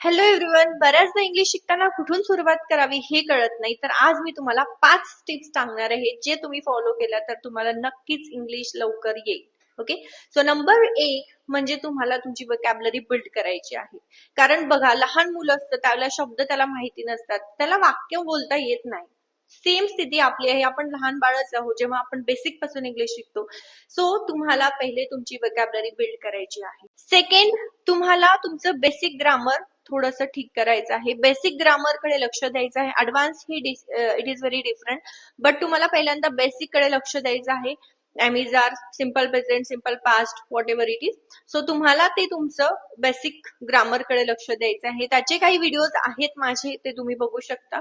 Hello everyone बऱ्याचदा English शिकताना कुठून सुरुवात करावी हे कळत नाही तर आज मी तुम्हाला पाच टिप्स सांगणार आहे जे तुम्ही फॉलो केल्या तर तुम्हाला नक्कीच इंग्लिश लवकर येईल. ओके सो नंबर एक म्हणजे तुम्हाला तुमची वकॅबलरी बिल्ड करायची आहे. कारण बघा लहान मुलं असतं त्याला शब्द त्याला माहिती नसतात त्याला वाक्य बोलता येत नाही. सेम स्थिती आपली आहे आपण लहान बाळच आहोत जेव्हा आपण बेसिकपासून इंग्लिश शिकतो सो तुम्हाला पहिले तुमची वकॅबलरी बिल्ड करायची आहे. सेकंड तुम्हाला तुमचं बेसिक ग्रामर थोडंसं ठीक करायचं आहे. बेसिक ग्रामरकडे लक्ष द्यायचं आहे. Advance he it is very different but तुम्हाला पहिल्यांदा बेसिककडे लक्ष द्यायचं आहे. Am is are simple present simple past whatever it is so तुम्हाला ते तुमचं बेसिक ग्रामरकडे लक्ष द्यायचं आहे. त्याचे काही व्हिडिओज आहेत माझे ते तुम्ही बघू शकता.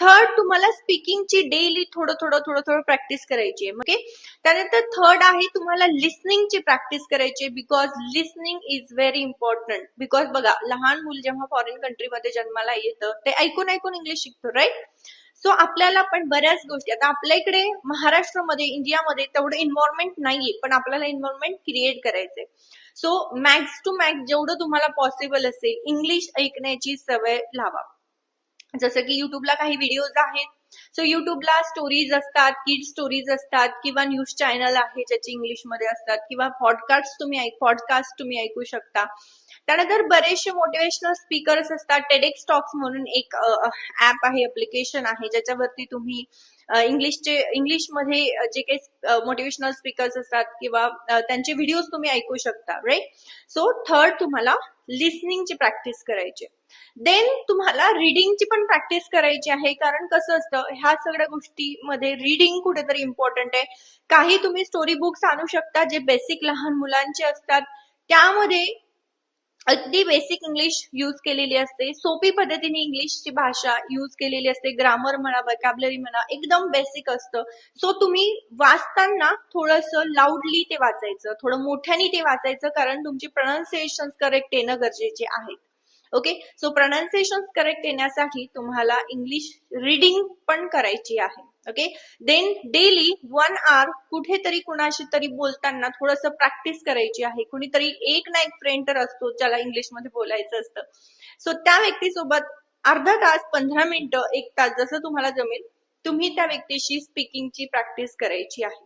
थर्ड तुम्हाला स्पीकिंगची डेली थोडं थोडं थोडं थोडं प्रॅक्टिस करायची आहे. ओके त्यानंतर थर्ड आहे तुम्हाला लिस्निंगची प्रॅक्टिस करायची आहे. Because listening is very important because बघा लहान मुल जेव्हा फॉरेन कंट्रीमध्ये जन्माला येतं ते ऐकून ऐकून इंग्लिश शिकतो राईट सो आपल्याला पण बऱ्याच गोष्टी आता आपल्या इकडे महाराष्ट्रामध्ये इंडियामध्ये तेवढं इन्व्हायरमेंट नाहीये पण आपल्याला इन्व्हायरमेंट क्रिएट करायचंय. सो मॅक्स टू मॅक्स जेवढं तुम्हाला पॉसिबल असेल इंग्लिश ऐकण्याची सवय लावा. जसं की युट्यूबला काही व्हिडिओज आहेत. सो युट्यूबला स्टोरीज असतात किड स्टोरीज असतात किंवा न्यूज चॅनल आहे ज्याचे इंग्लिशमध्ये असतात किंवा पॉडकास्ट तुम्ही पॉडकास्ट तुम्ही ऐकू शकता. त्यानंतर बरेचसे मोटिवेशनल स्पीकर्स असतात टेडेक्स टॉक्स म्हणून एक ऍप आहे अप्लिकेशन आहे ज्याच्यावरती तुम्ही इंग्लिशचे इंग्लिशमध्ये जे काही मोटिवेशनल स्पीकर्स असतात किंवा त्यांचे व्हिडिओज तुम्ही ऐकू शकता राईट सो थर्ड तुम्हाला लिसनिंगची प्रॅक्टिस करायची देन तुम्हाला रिडिंगची पण प्रॅक्टिस करायची आहे. कारण कसं असतं ह्या सगळ्या गोष्टीमध्ये रिडिंग कुठेतरी इम्पॉर्टंट आहे. काही तुम्ही स्टोरी बुक्स आणू शकता जे बेसिक लहान मुलांचे असतात. त्यामध्ये अगदी बेसिक इंग्लिश यूज केलेली असते. सोपी पद्धतीने इंग्लिशची भाषा यूज केलेली असते. ग्रामर म्हणा वकॅबलरी म्हणा एकदम बेसिक असतं. सो तुम्ही वाचताना थोडस लाऊडली ते वाचायचं. थोडं मोठ्याने ते वाचायचं कारण तुमची प्रोनाऊन्सिएशन करेक्ट येणं गरजेचे आहे. ओके सो प्रोनाऊन्सिएशन करेक्ट येण्यासाठी तुम्हाला इंग्लिश रिडिंग पण करायची आहे. Okay then daily one hour कुठेतरी कुणाशी तरी बोलताना थोडस प्रॅक्टिस करायची आहे. कुणीतरी एक ना एक फ्रेंड तर असतो ज्याला इंग्लिशमध्ये बोलायचं असतं. सो त्या व्यक्तीसोबत अर्धा तास पंधरा मिनिटं एक तास जसं तुम्हाला जमेल तुम्ही त्या व्यक्तीशी स्पीकिंगची प्रॅक्टिस करायची आहे.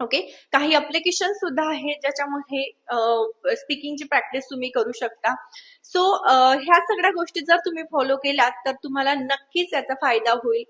ओके? काही अप्लिकेशन सुद्धा आहेत ज्याच्यामध्ये स्पीकिंगची प्रॅक्टिस तुम्ही करू शकता. सो ह्या सगळ्या गोष्टी जर तुम्ही फॉलो केल्यात तर तुम्हाला नक्कीच याचा फायदा होईल.